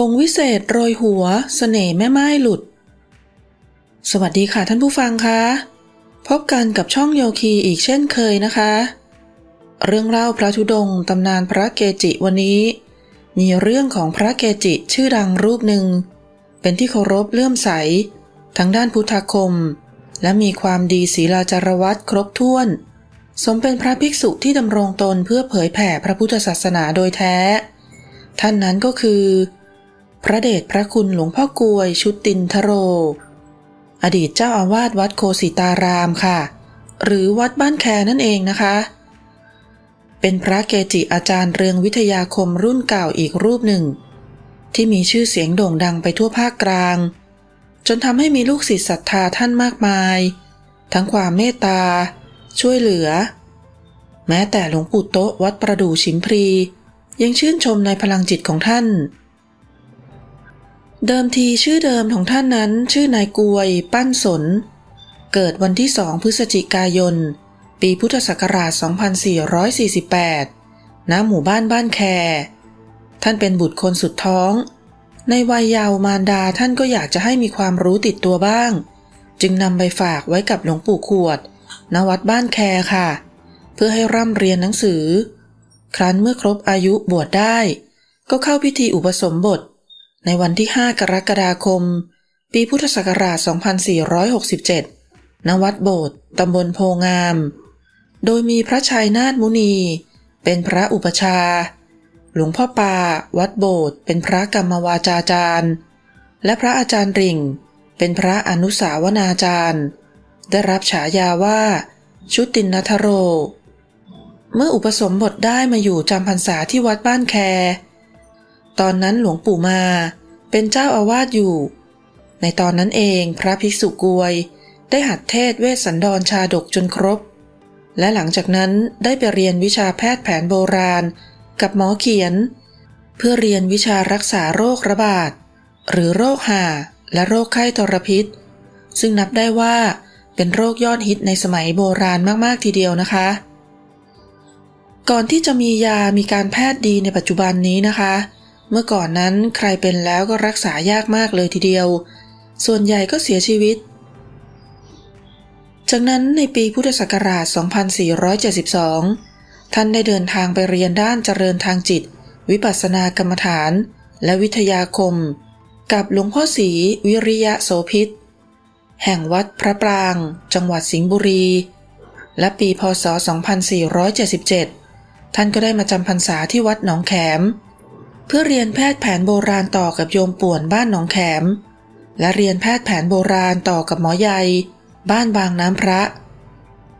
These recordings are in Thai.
พงวิเศษโรยหัวสเสน่ห์แม่ไม้หลุด สวัสดีค่ะท่านผู้ฟังคะ พบกันกับช่องโยคีอีกเช่นเคยนะคะ เรื่องเล่าพระธุดงค์ตำนานพระเกจิวันนี้ มีเรื่องของพระเกจิชื่อดังรูปหนึ่ง เป็นที่เคารพเลื่อมใส ทั้งด้านพุทธคม และมีความดีศีลาจารวัตครบถ้วน สมเป็นพระภิกษุที่ดำรงตนเพื่อเผยแผ่พระพุทธศาสนาโดยแท้ ท่านนั้นก็คือ พระเดชพระคุณหลวงพ่อกวยชุดตินทโร อดีตเจ้าอาวาสวัดโคสิตารามค่ะ หรือวัดบ้านแคนั่นเองนะคะ เป็นพระเกจิอาจารย์เรืองวิทยาคมรุ่นเก่าอีกรูปหนึ่ง ที่มีชื่อเสียงโด่งดังไปทั่วภาคกลาง จนทำให้มีลูกศิษย์ศรัทธาท่านมากมาย ทั้งความเมตตา ช่วยเหลือ แม้แต่หลวงปู่โตะวัดประดู่ชิมพรียังชื่นชมในพลังจิตของท่าน เดิมทีชื่อเดิมของท่านนั้นชื่อนายกวย ปั้นสน เกิดวันที่ 2 พฤศจิกายน ปีพุทธศักราช 2448 ณ หมู่บ้านบ้านแค ท่านเป็นบุตรคนสุดท้อง ในวัยเยาว์มารดาท่านก็อยากจะให้มีความรู้ติดตัวบ้าง จึงนำไปฝากไว้กับหลวงปู่ขวด ณ วัดบ้านแคค่ะ เพื่อให้ร่ำเรียนหนังสือ ครั้นเมื่อครบอายุบวชได้ ก็เข้าพิธีอุปสมบท ในวันที่ 5 กรกฎาคม ปีพุทธศักราช 2467 ณ วัดโบสถ์ตำบลโพงาม โดยมีพระชัยนาทมุนี เป็นพระอุปชา หลวงพ่อปา วัดโบสถ์เป็นพระกรรมวาจาจารย์ และพระอาจารย์ริ่ง เป็นพระอนุสาวนาจารย์ ได้รับฉายาว่า ชุตินนทโร เมื่ออุปสมบทได้มาอยู่จำพรรษาที่วัดบ้านแคตอนนั้นหลวงปู่มา เป็นเจ้าอาวาสอยู่ ในตอนนั้นเองพระภิกษุกวย ได้หัดเทศเวสสันดรชาดกจนครบ และหลังจากนั้นได้ไปเรียนวิชาแพทย์แผนโบราณ กับหมอเขียน เพื่อเรียนวิชารักษาโรคระบาด หรือโรคห่าและโรคไข้ทรพิษ ซึ่งนับได้ว่าเป็นโรคยอดฮิตในสมัยโบราณมากๆทีเดียวนะคะ ก่อนที่จะมียามีการแพทย์ดีในปัจจุบันนี้นะคะ เมื่อก่อนนั้นใครเป็นแล้วก็รักษายากมากเลยทีเดียว ส่วนใหญ่ก็เสียชีวิต จากนั้นในปีพุทธศักราช 2472 ท่านได้เดินทางไปเรียนด้านเจริญทางจิต วิปัสสนากรรมฐาน และวิทยาคม กับหลวงพ่อศรีวิริยะโสพิษ แห่งวัดพระปราง จังหวัดสิงห์บุรี และปีพศ 2477 ท่านก็ได้มาจำพรรษาที่วัดหนองแขม เพื่อเรียนแพทย์แผนโบราณต่อกับโยมป่วนบ้านหนองแขม และเรียนแพทย์แผนโบราณต่อกับหมอใหญ่บ้านบางน้ำพระ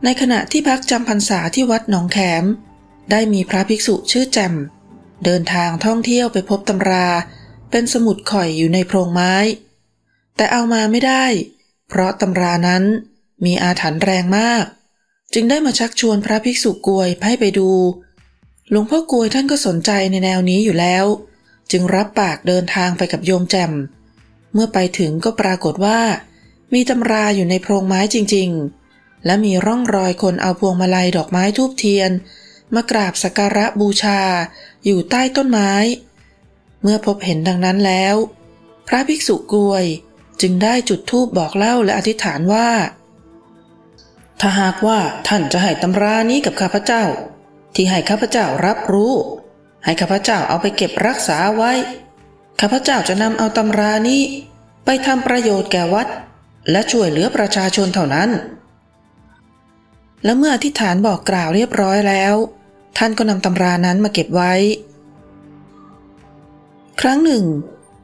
ในขณะที่พักจำพรรษาที่วัดหนองแขม ได้มีพระภิกษุชื่อแจ่มเดินทางท่องเที่ยวไปพบตำรา เป็นสมุดข่อยอยู่ในโพรงไม้ แต่เอามาไม่ได้ เพราะตำรานั้นมีอาถรรพ์แรงมาก จึงได้มาชักชวนพระภิกษุกวยให้ไปดู หลวงพ่อกวยท่านก็สนใจในแนวนี้อยู่แล้ว จึงรับปากเดินทางไปกับโยมแจ่ม เมื่อไปถึงก็ปรากฏว่า มีตำราอยู่ในโพรงไม้จริง ๆ และมีร่องรอยคนเอาพวงมาลัยดอกไม้ทูบเทียน มากราบสักการะบูชาอยู่ใต้ต้นไม้ เมื่อพบเห็นดังนั้นแล้ว พระภิกษุกวยจึงได้จุดธูปบอกเล่าและอธิษฐานว่า ถ้าหากว่าท่านจะให้ตำรานี้กับข้าพเจ้า ที่ให้ข้าพเจ้ารับรู้ ให้ข้าพเจ้าเอาไปเก็บรักษาไว้ ข้าพเจ้าจะนำเอาตำรานี้ ไปทำประโยชน์แก่วัด และช่วยเหลือประชาชนเท่านั้น และเมื่ออธิษฐานบอกกล่าวเรียบร้อยแล้ว ท่านก็นำตำรานั้นมาเก็บไว้ ครั้งหนึ่ง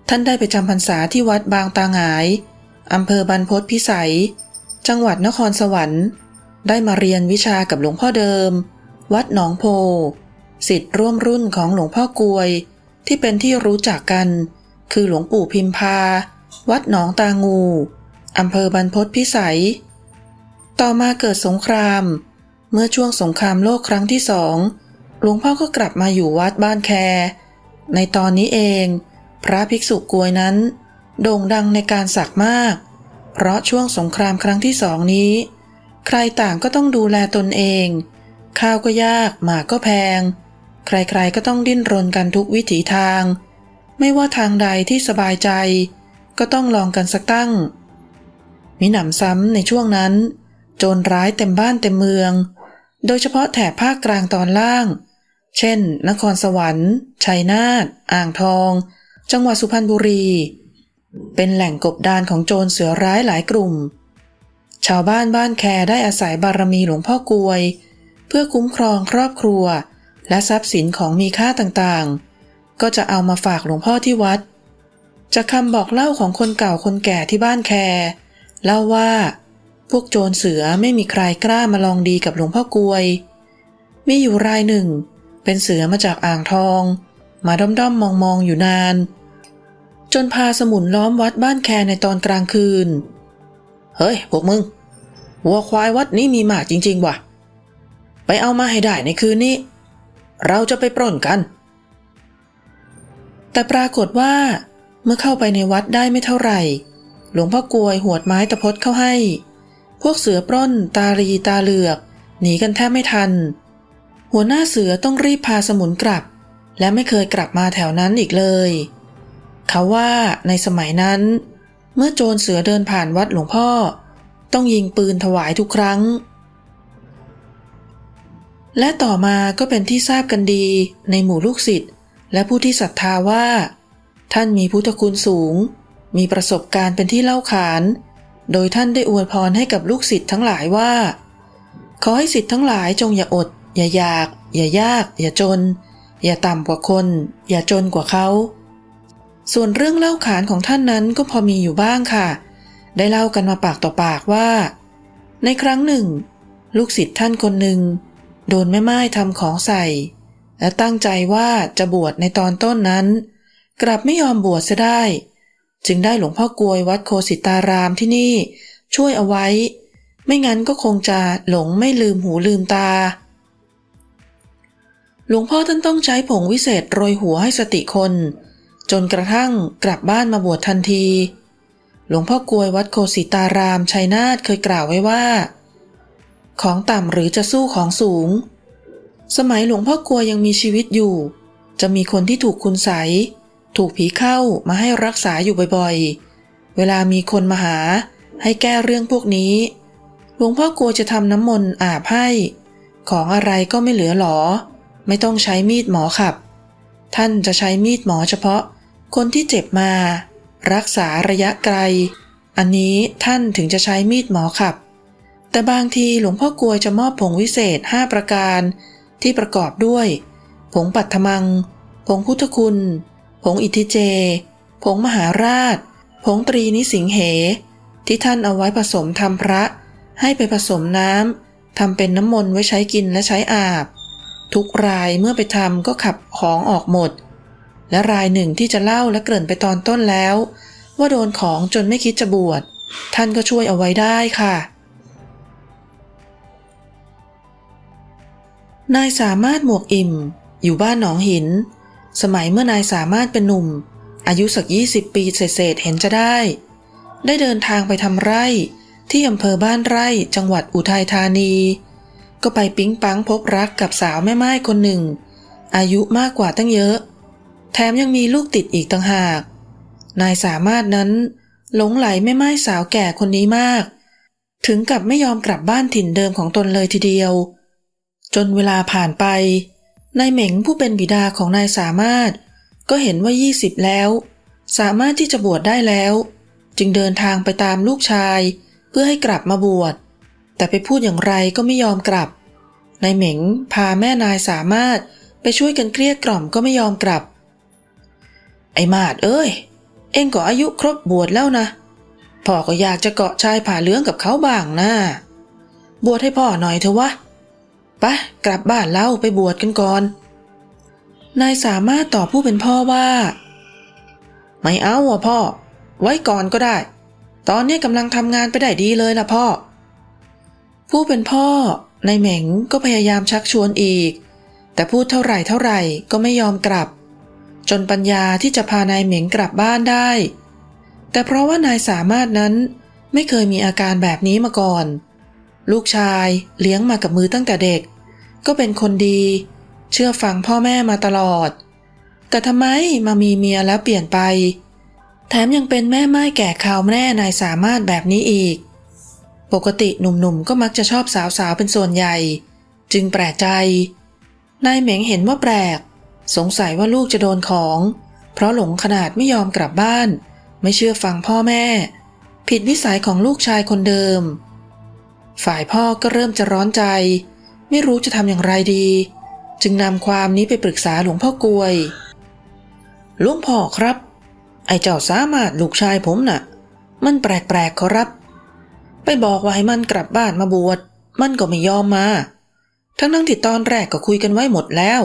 ท่านได้ไปจำพรรษาที่วัดบางตาหงายอำเภอบรรพตพิสัย จังหวัดนครสวรรค์ ได้มาเรียนวิชากับหลวงพ่อเดิม วัดหนองโพสิทธิ์ร่วมรุ่นของหลวงพ่อกวย ที่เป็นที่รู้จักกัน คือหลวงปู่พิมพา วัดหนองตางูอำเภอบรรพตพิสัย ต่อมาเกิดสงคราม เมื่อช่วงสงครามโลกครั้งที่สองหลวงพ่อก็กลับมาอยู่วัดบ้านแค ในตอนนี้เอง พระภิกษุกวยนั้น โด่งดังในการสักมาก เพราะช่วงสงครามครั้งที่สองนี้ ใครต่างก็ต้องดูแลตนเอง ข้าวก็ยากหมากก็แพง ใครๆก็ต้องดิ้นรนกันทุกวิถีทาง ไม่ว่าทางใดที่สบายใจ ก็ต้องลองกันสักตั้ง มิหนำซ้ำในช่วงนั้น โจรร้ายเต็มบ้านเต็มเมือง โดยเฉพาะแถบภาคกลางตอนล่าง เช่น นครสวรรค์ ชัยนาท อ่างทอง จังหวัดสุพรรณบุรี เป็นแหล่งกบดานของโจรเสือร้ายหลายกลุ่ม ชาวบ้านบ้านแคได้อาศัยบารมีหลวงพ่อกวย พื่อคุ้มครองครอบครัว และทรัพย์สินของมีค่าต่างๆ ก็จะเอามาฝากหลวงพ่อที่วัด จากคำบอกเล่าของคนเก่าคนแก่ที่บ้านแคเล่าว่า พวกโจรเสือไม่มีใครกล้ามาลองดีกับหลวงพ่อกวย มีอยู่รายหนึ่ง เป็นเสือมาจากอ่างทอง มาด้อมด้อมมองมองๆอยู่นาน จนพาสมุนล้อมวัดบ้านแคในตอนกลางคืน เฮ้ยพวกมึงวัวควายวัดนี้มีหมาจริง ๆ ว่ะ ไปเอามาให้ได้ในคืนนี้ เราจะไปปล้นกัน แต่ปรากฏว่า เมื่อเข้าไปในวัดได้ไม่เท่าไหร่ หลวงพ่อกลวยหวดไม้ตะพดเข้าให้ พวกเสือปล้นตารีตาเหลือกหนีกันแทบไม่ทัน หัวหน้าเสือต้องรีบพาสมุนกลับ และไม่เคยกลับมาแถวนั้นอีกเลย เขาว่าในสมัยนั้น เมื่อโจรเสือเดินผ่านวัดหลวงพ่อ ต้องยิงปืนถวายทุกครั้ง และต่อมาก็เป็นที่ทราบกันดีในหมู่ลูกศิษย์และผู้ที่ศรัทธาว่า ท่านมีพุทธคุณสูง มีประสบการณ์เป็นที่เล่าขาน โดยท่านได้อวยพรให้กับลูกศิษย์ทั้งหลายว่า ขอให้ศิษย์ทั้งหลายจงอย่าอด อย่าอยาก อย่ายาก อย่าจน อย่าต่ำกว่าคน อย่าจนกว่าเขา ส่วนเรื่องเล่าขานของท่านนั้นก็พอมีอยู่บ้างค่ะ ได้เล่ากันมาปากต่อปากว่า ในครั้งหนึ่ง ลูกศิษย์ท่านคนหนึ่ง โดนแม่ไม้ทำของใส่ และตั้งใจว่าจะบวชในตอนต้นนั้น กลับไม่ยอมบวชเสียได้ จึงได้หลวงพ่อกลวยวัดโคสิตารามที่นี่ ช่วยเอาไว้ ไม่งั้นก็คงจะหลงไม่ลืมหูลืมตา หลวงพ่อท่านต้องใช้ผงวิเศษโรยหัวให้สติคน จนกระทั่งกลับบ้านมาบวชทันที หลวงพ่อกลวยวัดโคสิตารามชัยนาทเคยกล่าวไว้ว่า ของต่ำหรือจะสู้ของสูง สมัยหลวงพ่อกลัวยังมีชีวิตอยู่ จะมีคนที่ถูกคุณใส ถูกผีเข้ามาให้รักษาอยู่บ่อยๆ เวลามีคนมาหา ให้แก้เรื่องพวกนี้ หลวงพ่อกลัวจะทำน้ำมนต์อาบให้ ของอะไรก็ไม่เหลือหรอ ไม่ต้องใช้มีดหมอขับ ท่านจะใช้มีดหมอเฉพาะ คนที่เจ็บมา รักษาระยะไกล อันนี้ท่านถึงจะใช้มีดหมอขับ แต่บางทีหลวงพ่อกลวยจะมอบผงวิเศษ 5 ประการ ที่ประกอบด้วย ผงปัทมัง ผงพุทธคุณ ผงอิทธิเจ ผงมหาราช ผงตรีนิสิงเห ที่ท่านเอาไว้ผสมทำพระ ให้ไปผสมน้ำทำเป็นน้ำมนต์ไว้ใช้กินและใช้อาบ ทุกรายเมื่อไปทำก็ขับของออกหมด และรายหนึ่งที่จะเล่าและเกริ่นไปตอนต้นแล้ว ว่าโดนของจนไม่คิดจะบวชท่านก็ช่วยเอาไว้ได้ค่ะ นายสามารถหมวกอิ่ม อยู่บ้านหนองหิน สมัยเมื่อนายสามารถเป็นหนุ่ม อายุสักยี่สิบปีเศษเห็นจะได้ ได้เดินทางไปทำไร่ ที่อำเภอบ้านไร่จังหวัดอุทัยธานี ก็ไปปิ๊งปังพบรักกับสาวแม่ไม้คนหนึ่ง อายุมากกว่าตั้งเยอะ แถมยังมีลูกติดอีกต่างหาก นายสามารถนั้น หลงไหลแม่ไม้สาวแก่คนนี้มาก ถึงกับไม่ยอมกลับบ้านถิ่นเดิมของตนเลยทีเดียว จนเวลาผ่านไป นายเหม็งผู้เป็นบิดาของนายสามารถ ก็เห็นว่า 20 แล้ว สามารถที่จะบวชได้แล้ว จึงเดินทางไปตามลูกชาย เพื่อให้กลับมาบวช แต่ไปพูดอย่างไรก็ไม่ยอมกลับ นายเหม็งพาแม่นายสามารถไปช่วยกันเกลี้ยกล่อมก็ไม่ยอมกลับ ไอ้มาดเอ้ย เอ็งก็อายุครบบวชแล้วนะพ่อก็อยากจะเกาะชายผ่าเลืองกับเขาบ้างนะ บวชให้พ่อหน่อยเถอะวะ ไปกลับบ้านเล่าไปบวชกันก่อน นายสามารถตอบผู้เป็นพ่อว่า ไม่เอาอะพ่อ ไว้ก่อนก็ได้ ตอนนี้กำลังทำงานไปได้ดีเลยล่ะพ่อ ผู้เป็นพ่อนายเหม็งก็พยายามชักชวนอีก แต่พูดเท่าไหร่เท่าไหร่ก็ไม่ยอมกลับ จนปัญญาที่จะพานายเหม็งกลับบ้านได้ แต่เพราะว่านายสามารถนั้นไม่เคยมีอาการแบบนี้มาก่อน ลูกชายเลี้ยงมากับมือตั้งแต่เด็ก ก็เป็นคนดี เชื่อฟังพ่อแม่มาตลอด แต่ทำไมมามีเมียแล้วเปลี่ยนไป แถมยังเป็นแม่ไม้แก่ข่าวแน่นายสามารถแบบนี้อีก ปกติหนุ่มๆก็มักจะชอบสาวๆเป็นส่วนใหญ่ จึงแปลกใจ นายเหม็งเห็นว่าแปลก สงสัยว่าลูกจะโดนของ เพราะหลงขนาดไม่ยอมกลับบ้าน ไม่เชื่อฟังพ่อแม่ ผิดวิสัยของลูกชายคนเดิม ฝ่ายพ่อก็เริ่มจะร้อนใจ ไม่รู้จะทำอย่างไรดี จึงนำความนี้ไปปรึกษาหลวงพ่อกวย หลวงพ่อครับ ไอ้เจ้าสามารถลูกชายผมน่ะ มันแปลกๆขอรับ ไปบอกว่าให้มันกลับบ้านมาบวช มันก็ไม่ยอมมา ทั้งทั้งที่ตอนแรกก็คุยกันไว้หมดแล้ว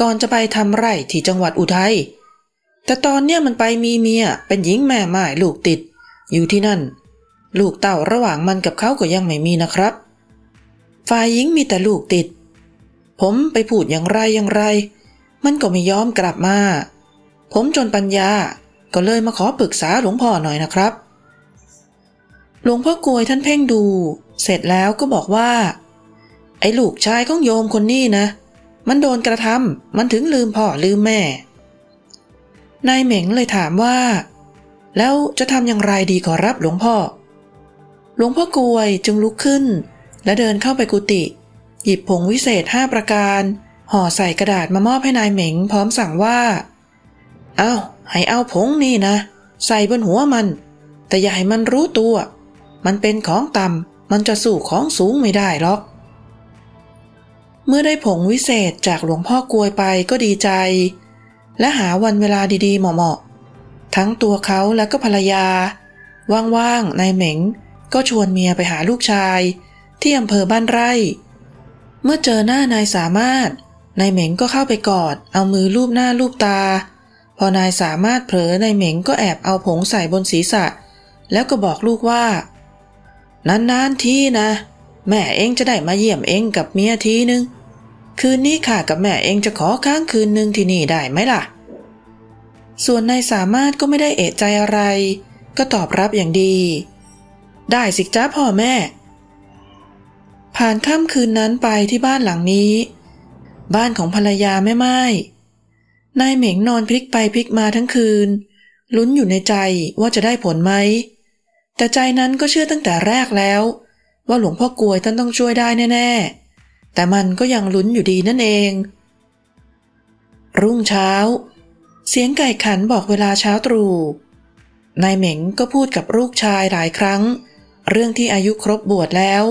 ก่อนจะไปทำไร่ที่จังหวัดอุทัย แต่ตอนเนี้ยมันไปมีเมีย เป็นหญิงแม่ไม้ลูกติด อยู่ที่นั่น ลูกเต่าระหว่างมันกับเขาก็ยังไม่มีนะครับ ฝ่ายหญิงมีแต่ลูกติด ผมไปพูดอย่างไรอย่างไร มันก็ไม่ยอมกลับมา ผมจนปัญญาก็เลยมาขอปรึกษาหลวงพ่อหน่อยนะครับ หลวงพ่อกลวยท่านเพ่งดู เสร็จแล้วก็บอกว่า ไอ้ลูกชายของโยมคนนี้นะ มันโดนกระทำมันถึงลืมพ่อลืมแม่ นายเหม็งเลยถามว่า แล้วจะทำอย่างไรดีขอรับหลวงพ่อ หลวงพ่อกลวยจึงลุกขึ้น และเดินเข้าไปกุฏิหยิบผงวิเศษห้าประการ ห่อใส่กระดาษมามอบให้นายเหม็งพร้อมสั่งว่า เอาให้เอาผงนี่นะ ใส่บนหัวมัน แต่อย่าให้มันรู้ตัว มันเป็นของต่ำมันจะสู้ของสูงไม่ได้หรอก เมื่อได้ผงวิเศษจากหลวงพ่อกลวยไปก็ดีใจ และหาวันเวลาดีๆเหมาะๆทั้งตัวเขาและก็ภรรยา ว่างๆนายเหม็ง ก็ชวนเมียไปหาลูกชาย ที่อำเภอบ้านไร่ เมื่อเจอหน้านายสามารถ นายเหม็งก็เข้าไปกอด เอามือลูบหน้าลูบตา พอนายสามารถเผลอนายเหม็งก็แอบเอาผงใส่บนศีรษะ แล้วก็บอกลูกว่า นานๆทีนะ แม่เองจะได้มาเยี่ยมเองกับเมียทีนึง คืนนี้ข้ากับแม่เองจะขอค้างคืนหนึ่งที่นี่ได้ไหมล่ะ ส่วนนายสามารถก็ไม่ได้เอะใจอะไร ก็ตอบรับอย่างดี ได้สิจ้าพ่อแม่ ผ่านค่ำคืนนั้นไปที่บ้านหลังนี้ บ้านของภรรยาแม่ไม้นายเหม่งนอนพลิกไปพลิกมาทั้งคืน ลุ้นอยู่ในใจว่าจะได้ผลไหม แต่ใจนั้นก็เชื่อตั้งแต่แรกแล้ว ว่าหลวงพ่อกลวยท่านต้องช่วยได้แน่ ๆ แต่มันก็ยังลุ้นอยู่ดีนั่นเอง รุ่งเช้า เสียงไก่ขันบอกเวลาเช้าตรู่นายเหม็งก็พูดกับลูกชายหลายครั้ง เรื่องที่อายุครบบวชแล้ว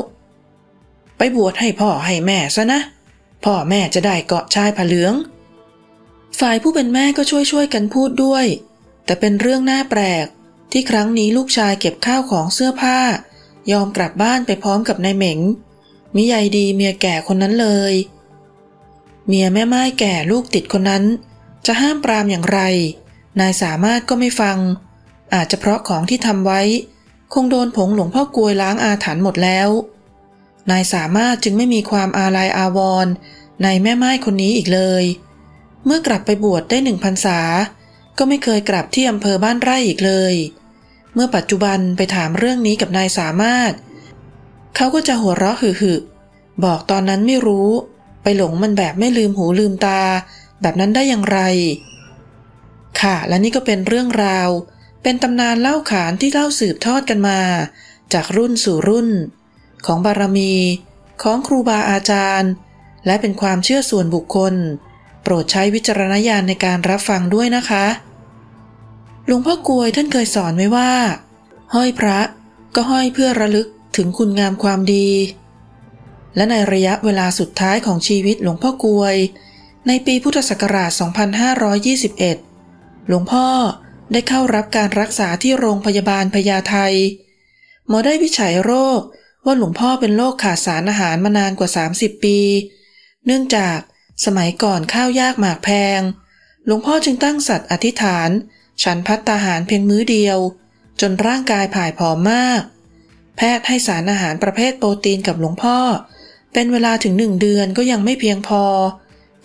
ไปบวชให้พ่อให้แม่ซะนะ พ่อแม่จะได้เกาะชายผ้าเหลือง ฝ่ายผู้เป็นแม่ก็ช่วยช่วยกันพูดด้วย แต่เป็นเรื่องน่าแปลกที่ครั้งนี้ลูกชายเก็บข้าวของเสื้อผ้า ยอมกลับบ้านไปพร้อมกับนายเหม็งมิใยดีเมียแก่คนนั้นเลย เมียแม่ไม้แก่ลูกติดคนนั้น จะห้ามปรามอย่างไร นายสามารถก็ไม่ฟัง อาจจะเพราะของที่ทำไว้ คงโดนผงหลวงพ่อกลวยล้างอาถรรพ์หมดแล้ว นายสามารถจึงไม่มีความอาลัยอาวรณ์ในแม่ไม้คนนี้อีกเลย เมื่อกลับไปบวชได้หนึ่งพรรษา ก็ไม่เคยกลับที่อำเภอบ้านไร่อีกเลย เมื่อปัจจุบันไปถามเรื่องนี้กับนายสามารถ เขาก็จะหัวเราะหึ่บอกตอนนั้นไม่รู้ ไปหลงมันแบบไม่ลืมหูลืมตา แบบนั้นได้อย่างไร ค่ะและนี่ก็เป็นเรื่องราว เป็นตำนานเล่าขานที่เล่าสืบทอดกันมา จากรุ่นสู่รุ่น ของบารมี ของครูบาอาจารย์ และเป็นความเชื่อส่วนบุคคล โปรดใช้วิจารณญาณในการรับฟังด้วยนะคะหลวงพ่อกวยท่านเคยสอนไว้ว่า ห้อยพระก็ห้อยเพื่อระลึกถึงคุณงามความดี และในระยะเวลาสุดท้ายของชีวิตหลวงพ่อกวย ในปีพุทธศักราช 2521 หลวงพ่อ ได้เข้ารับการรักษาที่โรงพยาบาลพญาไทหมอได้วิจัยโรคว่าหลวงพ่อเป็นโรคขาดสารอาหารมานานกว่า 30 ปี เนื่องจากสมัยก่อนข้าวยากหมากแพง หลวงพ่อจึงตั้งสัตว์อธิษฐาน ฉันพัตตาหารเพียงมื้อเดียว จนร่างกายผ่ายผอมมาก แพทย์ให้สารอาหารประเภทโปรตีนกับหลวงพ่อ เป็นเวลาถึงหนึ่งเดือนก็ยังไม่เพียงพอ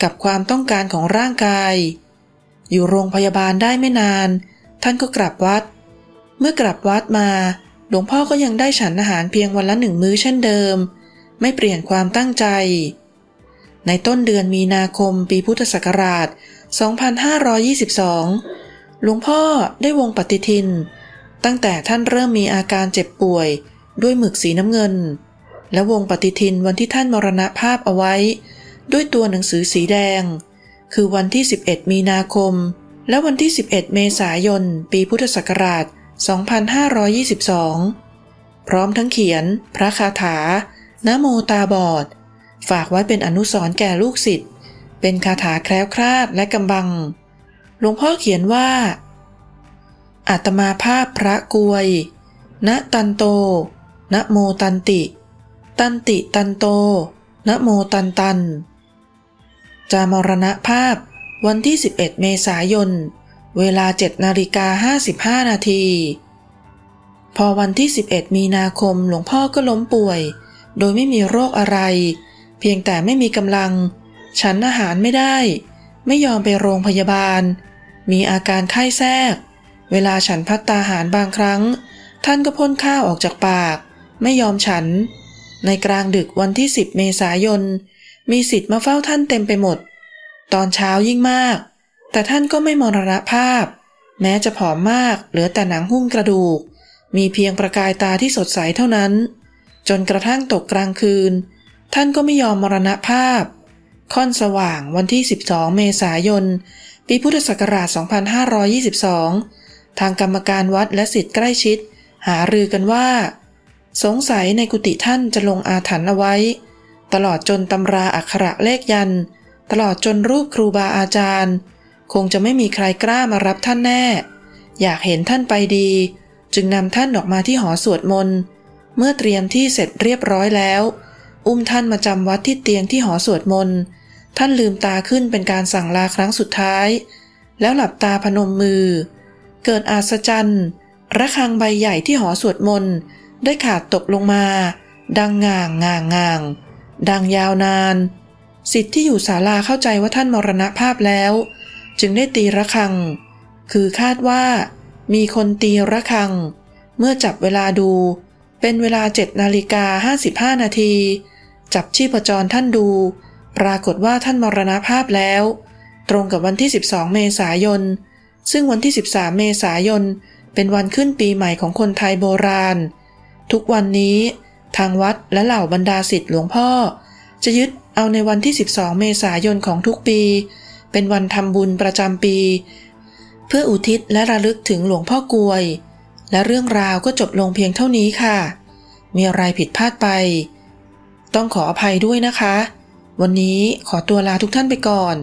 กับความต้องการของร่างกาย อยู่โรงพยาบาลได้ไม่นาน ท่านก็กลับวัด เมื่อกลับวัดมา หลวงพ่อก็ยังได้ฉันอาหารเพียงวันละหนึ่งมื้อเช่นเดิม ไม่เปลี่ยนความตั้งใจ ในต้นเดือนมีนาคมปีพุทธศักราช 2522 หลวงพ่อได้วงปฏิทิน ตั้งแต่ท่านเริ่มมีอาการเจ็บป่วย ด้วยหมึกสีน้ำเงิน และวงปฏิทินวันที่ท่านมรณภาพเอาไว้ ด้วยตัวหนังสือสีแดง คือวันที่ 11 มีนาคม และวันที่ 11 เมษายน ปีพุทธศักราช 2522 พร้อมทั้งเขียน พระคาถานะโมตาบอด ฝากไว้เป็นอนุสรณ์แก่ลูกศิษย์ เป็นคาถาแคล้วคลาดและกำบัง หลวงพ่อเขียนว่าอาตมาภาพพระกวย ณ ตันโตนะโมตันติ ตันติตันโตนะโมตันตัน จามรณภาพ วันที่ 11 เมษายน เวลา 7 นาฬิกา 55 นาที พอวันที่ 11 มีนาคมหลวงพ่อก็ล้มป่วย โดยไม่มีโรคอะไร เพียงแต่ไม่มีกำลัง ฉันอาหารไม่ได้ ไม่ยอมไปโรงพยาบาล มีอาการไข้แทรก เวลาฉันพัตตาหารบางครั้ง ท่านก็พ่นข้าวออกจากปาก ไม่ยอมฉัน ในกลางดึกวันที่ 10 เมษายน มีสิทธิ์มาเฝ้าท่านเต็มไปหมด ตอนเช้ายิ่งมาก แต่ท่านก็ไม่มรณภาพ แม้จะผอมมากเหลือแต่หนังหุ้มกระดูก มีเพียงประกายตาที่สดใสเท่านั้น จนกระทั่งตกกลางคืน ท่านก็ไม่ยอมมรณภาพ ค่อนสว่างวันที่ 12 เมษายน ปีพุทธศักราช 2522 ทางกรรมการวัดและสิทธิ์ใกล้ชิด หารือกันว่า สงสัยในกุฏิท่านจะลงอาถรรพ์เอาไว้ ตลอดจนตำราอักขระเลขยันต์ ตลอดจนรูปครูบาอาจารย์ คงจะไม่มีใครกล้ามารับท่านแน่ อยากเห็นท่านไปดี จึงนำท่านออกมาที่หอสวดมนต์เมื่อเตรียมที่เสร็จเรียบร้อยแล้ว อุ้มท่านมาจำวัดที่เตียงที่หอสวดมนต์ท่านลืมตาขึ้นเป็นการสั่งลาครั้งสุดท้าย แล้วหลับตาพนมมือ เกิดอาศจรรย์ระฆังใบใหญ่ที่หอสวดมนต์ได้ขาดตกลงมา ดังง่างง่างง่างดังยาวนาน สิทธิ์ที่อยู่ศาลาเข้าใจว่าท่านมรณภาพแล้ว จึงได้ตีระฆัง คือคาดว่า มีคนตีระฆัง เมื่อจับเวลาดู เป็นเวลา7นาฬิกา55 นาที จับชีพจรท่านดู ปรากฏว่าท่านมรณภาพแล้ว ตรงกับวันที่ 12 เมษายน ซึ่งวันที่ 13 เมษายน เป็นวันขึ้นปีใหม่ของคนไทยโบราณ ทุกวันนี้ ทางวัดและเหล่าบรรดาศิษย์หลวงพ่อ จะยึดเอาในวันที่ 12 เมษายนของทุกปี เป็นวันทำบุญประจำปี เพื่ออุทิศและระลึกถึงหลวงพ่อกลวย และเรื่องราวก็จบลงเพียงเท่านี้ค่ะ มีอะไรผิดพลาดไป ต้องขออภัยด้วยนะคะ วันนี้ขอตัวลาทุกท่านไปก่อน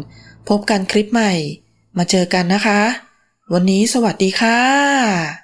พบกันคลิปใหม่ มาเจอกันนะคะ วันนี้สวัสดีค่ะ